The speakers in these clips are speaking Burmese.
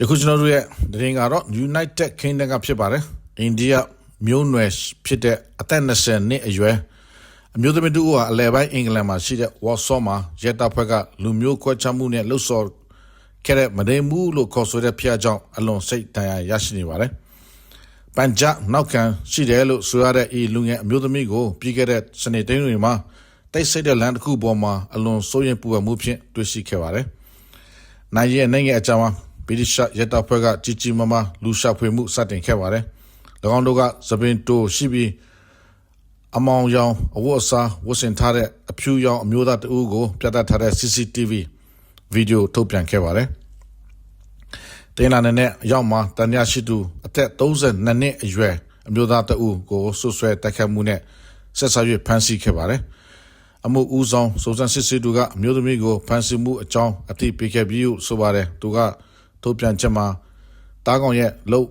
ယခုကျွန်တော်တို့ရဲ့သတင်းကတော့ United Kingdom ကဖြစ်ပါတယ်အိန္ဒိယမျိုးနွယ်ဖြစ်တဲ့အသက်20နှစ်အရွယ်အမျိုးသမီးတူဟာအလဲပိုင်းအင်္ဂလန်မှာရှိတဲ့ Warsaw မှာရဲတပ်ဖွဲ့ကလူမျိုးခွဲခြားမှုနဲ့လှုပ်ဆော်ခဲ့တဲ့မဒိန်မှုလို့ခေါ်ဆိုတဲ့ဖျက်ကြောင့်အလွန်စိတ်ဒဏ်ရာရရှိနေပါတယ်။ပန်ဂျပ်နောက်ခံရှိတယ်လို့ဆိုရတဲ့ဤလူငယ်အမျိုးသမီးကိုပြီးခဲ့တဲ့စနေတိုင်းတွေမှာတိတ်ဆိတ်တဲ့လမ်းတစ်ခုပေါ်မှာအလွန်စိုးရိမ်ပူပန်မှုဖြင့်တွေ့ရှိခဲ့ပါတယ်။နိုင်ရဲ့နိုင်ငံအကြောင်း ဗြိတိရှရဲတပ်ဖွဲ့ကကြီးကြီးမားမားလူရှာဖွေမှုစတင်ခဲ့ပါတယ်။၎င်းတို့ကသပင်တိုရှိပြီးအမောင်ရောင်အဝတ်အစားဝတ်ဆင်ထားတဲ့အဖြူရောင်အမျိုးသားတဦးကိုပြသထားတဲ့ CCTV ဗီဒီယိုထုတ်ပြန်ခဲ့ပါတယ်။တင်လာနဲ့ရောက်မှာတန်ရရှိသူအသက်32နှစ်အရွယ်အမျိုးသားတဦးကိုဆွဆွဲတိုက်ခတ်မှုနဲ့ဆက်ဆံ၍ဖမ်းဆီးခဲ့ပါတယ်။အမှုဦးဆောင်စုံစမ်းစစ်ဆေးသူကအမျိုးသမီးကိုဖမ်းဆီးမှုအကြောင်းအသိပေးခဲ့ပြီးဆိုပါတယ်။သူက ထုတ်ပြန်ချက်မှာတားကောင်ရဲ့လုံ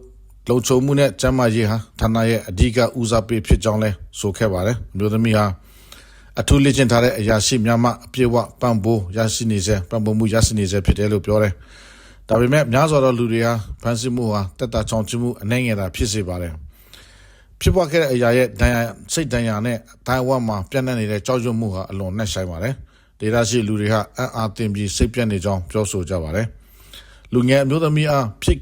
လုံခြုံမှုနဲ့ကျန်းမာရေးဟာဌာနရဲ့အဓိကဦးစားပေးဖြစ်ကြောင်းလဲဆိုခဲ့ပါတယ်။မျိုးသမီးဟာအထူးလေ့ကျင့်ထားတဲ့အရာရှိများမှအပြည့်အဝပံ့ပိုးရရှိနေစေပံ့ပိုးမှုရရှိနေစေဖြစ်တယ်လို့ပြောတယ်။ဒါပေမဲ့များစွာသောလူတွေဟာဖန်ဆီးမှုဟာတက်တာချောင်ချမှုအနိုင်ငယ်တာဖြစ်စေပါတယ်။ဖြစ်ပေါ်ခဲ့တဲ့အရာရဲ့ဒဏ်ရာစိတ်ဒဏ်ရာနဲ့ဒိုင်ဝမ်မှာပြန့်နှံ့နေတဲ့ကြောက်ရွံ့မှုဟာအလွန်နှက်ဆိုင်ပါတယ်။ဒေတာရှိလူတွေဟာအံ့အားသင့်ပြီးစိတ်ပြတ်နေကြောင်းပြောဆိုကြပါတယ်။ လူငယ်အမျိုးသမီးအားဖြစ်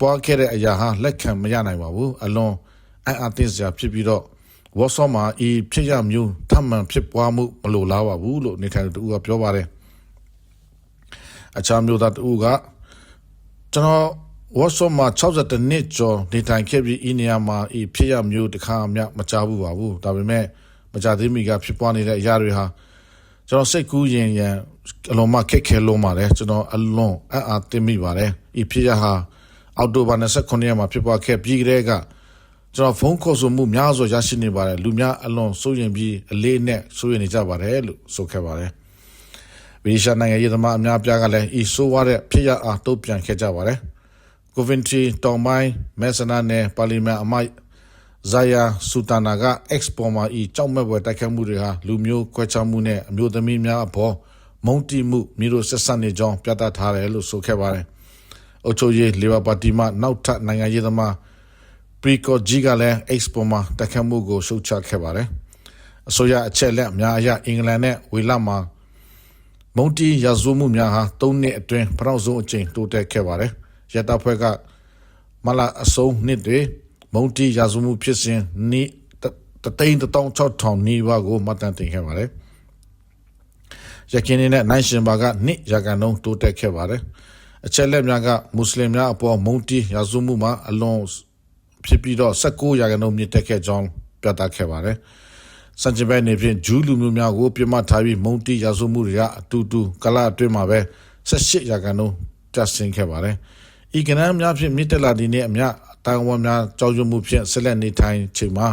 ပွားခဲ့တဲ့အရာဟာလက်ခံမရနိုင်ပါဘူးအလွန်အံ့အားသင့်စရာဖြစ်ပြီးတော့ဝါဆောမှာဤဖြစ်ရမျိုးထမှန်ဖြစ်ပွားမှုမလိုလားပါဘူးလို့နေထိုင်သူကပြောပါတယ်အခြားမျိုးသားတူကကျွန်တော်ဝါဆောမှာ62နှစ်ကျော်နေထိုင်ခဲ့ပြီးဤနေရာမှာဤဖြစ်ရမျိုးတစ်ခါမှမကြားဘူးပါဘူးဒါပေမဲ့မကြသေးမီကဖြစ်ပွားနေတဲ့အရာတွေဟာ ကျွန်တော်စိတ်ကူးရင်ရန်အလုံးမခက်ခဲလုံးပါတယ်ကျွန်တော်အလွန်အံ့အားသင့်မိပါတယ်ဤဖြစ်ရဟာအောက်တိုဘာ29ရက်မှာဖြစ်ပွားခဲ့ပြီးကြတဲ့ကကျွန်တော်ဖုန်းခေါ်ဆိုမှုများစွာရရှိနေပါတယ်လူများအလွန်စိုးရင်ပြီးအလေးနဲ့စိုးရင်နေကြပါတယ်လို့ဆိုခဲ့ပါတယ်ဗီရှာနိုင်ငံရေးသမားအများပြားကလည်းဤဆိုးဝါးတဲ့ဖြစ်ရအားတုံ့ပြန်ခဲ့ကြပါတယ်ကိုဗင်ထရီတောင်ပိုင်းမဲဆနာနယ်ပါလီမန်အမိုက် ဇာယာဆူတာနာက Expo မှာဤကြောက်မဲ့ပွဲတိုက်ခတ်မှုတွေဟာလူမျိုးခွဲခြားမှုနဲ့အမျိုးသမီးများအပေါ်မုန်းတီးမှုမျိုးဆက်ဆက်နေကြောင်းပြသထားတယ်လို့ဆိုခဲ့ပါတယ်။အုပ်ချုပ်ရေးလေဘာပါတီမှနောက်ထပ်နိုင်ငံရေးသမားပရီကိုဂျီကလည်း Expo မှာတိုက်ခတ်မှုကိုရှုတ်ချခဲ့ပါတယ်။အစိုးရအချက်လက်အများအရအင်္ဂလန်နဲ့ဝေလမှာမုန်တီရာဇဝမှုများဟာ၃နှစ်အတွင်းဖရောက်ဆုံးအကြိမ်တိုးတက်ခဲ့ပါတယ်။ရတဖွဲ့ကမလာအစုံနှစ်တွေ မုန်တီရာဇဝမှုဖြစ်စဉ်နိတသိန်းတောင်6ထောင်နီးပါးကိုမှတ်တမ်းတင်ခဲ့ပါတယ်။ရခိုင်နဲ့နိုင်ရှင်ဘာကနှစ်ရာခိုင်နှုန်းတိုးတက်ခဲ့ပါတယ်။အချက်လက်များကမွတ်စလင်များအပေါ်မုန်တီရာဇဝမှုမှာအလွန်ဖြစ်ပြီးတော့16ရာခိုင်နှုန်းမြင့်တက်ခဲ့ကြောင်းပြသခဲ့ပါတယ်။စံချဘဲနေဖြင့်ဂျူးလူမျိုးများကိုပြမထားပြီးမုန်တီရာဇဝမှုတွေကအတူတူကလအတွင်းမှာပဲ18ရာခိုင်နှုန်းကျဆင်းခဲ့ပါတယ်။ဤကဏ္ဍများဖြင့်မြင့်တက်လာသည့်နေ့အမျှ တိုင်ဝမ်များကြောက်ရွံ့မှုဖြင့်ဆက်လက်နေထိုင်ချိန်မှာ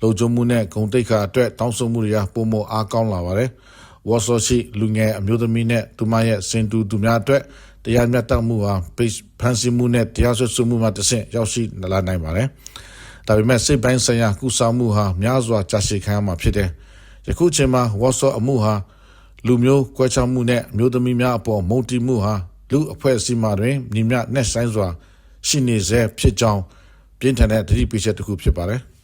လုံခြုံမှုနဲ့ဂုဏ်သိက္ခာအတွက်တောင်းဆိုမှုတွေကပုံမအားကောင်းလာပါတယ်။ဝါဆောရှိလူငယ်အမျိုးသမီးနဲ့သူမရဲ့စင်တူသူများအတွက်တရားမျှတမှုဟာဖန်ဆီးမှုနဲ့တရားစွဲဆိုမှုမှာတဆင့်ရောက်ရှိလာနိုင်ပါတယ်။ဒါပေမဲ့စိတ်ပိုင်းဆိုင်ရာကုစားမှုဟာများစွာကြာရှည်ခံရမှာဖြစ်တယ်။ယခုချိန်မှာဝါဆောအမှုဟာလူမျိုးကွဲခြားမှုနဲ့မျိုးသမီးများအပေါ်မုန်တီမှုဟာလူအဖွဲ့အစည်းမှတွင်ညီမျှနဲ့ဆိုင်စွာ ရှိနေစေဖြစ်ကြောင်းပြင်းထန်တဲ့သတိပေးချက်တစ်ခုဖြစ်ပါတယ်။